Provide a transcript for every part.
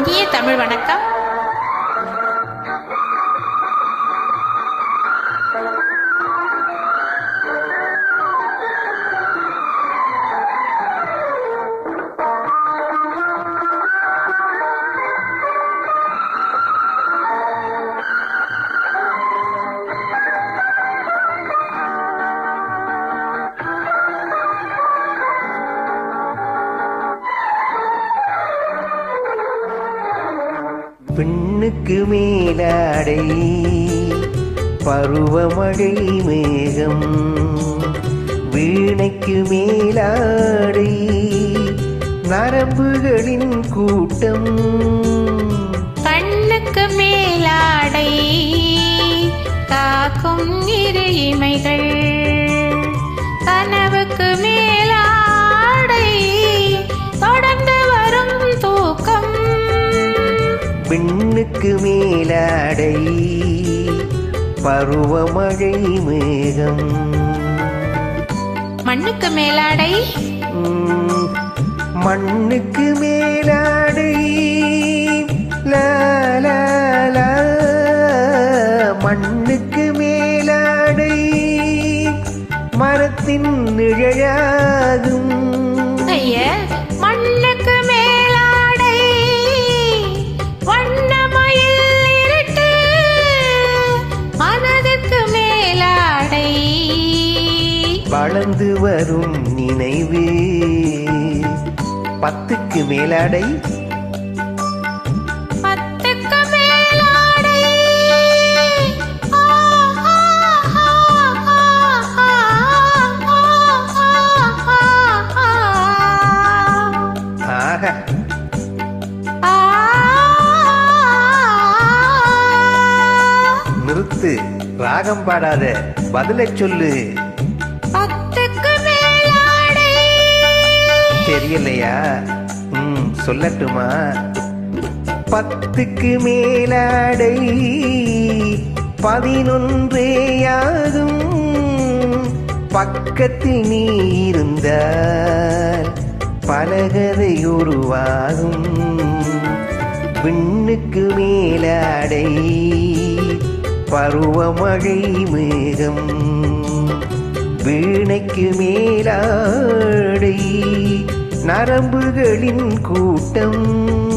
இனிய தமிழ் வணக்கம். பெண்ணுக்கு மேலாடை பருவமழை மேகம் வீணைக்கு மேலாடை நரம்புகளின் கூட்டம். கண்ணுக்கு மேலாடை காக்கும் இரு இமைகள் மேலாடை பருவமழை மேகம். மண்ணுக்கு மேலாடை. மண்ணுக்கு மேலாடை. லா, லா, லா. மண்ணுக்கு மேலாடை. மரத்தின் நிழலாகும். ஐய வளர்ந்து வரும் நினைவு. பத்துக்கு மேலாடை. நிறுத்து. ராகம் பாடாத. பதிலை சொல்லு. தெரியலையா? ம் சொல்லட்டுமா? பத்துக்கு மேலாடை பதினொன்றேயாகும் பக்கத்தில் நீ இருந்தால் பலகதை உருவாகும். விண்ணுக்கு மேலாடை பருவமழை மேகம். வீணைக்கு மேலாடை நரம்புகளின் கூட்டம்.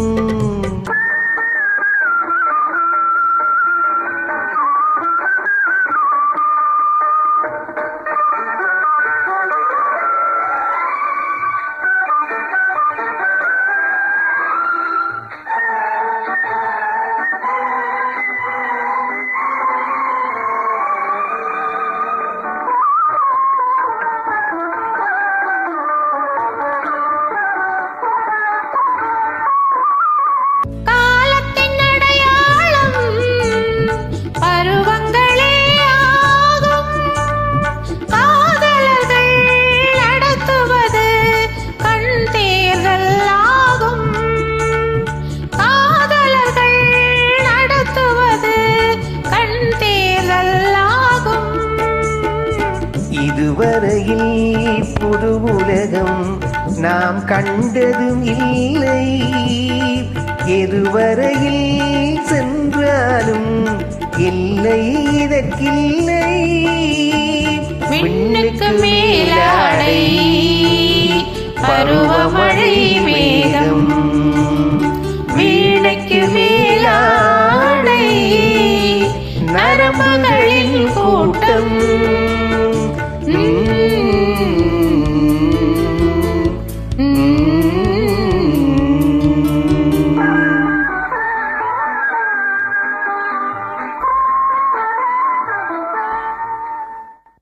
இதுவரையில் புது உலகம் நாம் கண்டதும் இல்லை. எதுவரையில் சென்றாலும் இல்லை இதற்கில்லை. விண்ணுக்கு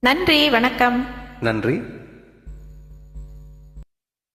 நன்றி வணக்கம். நன்றி.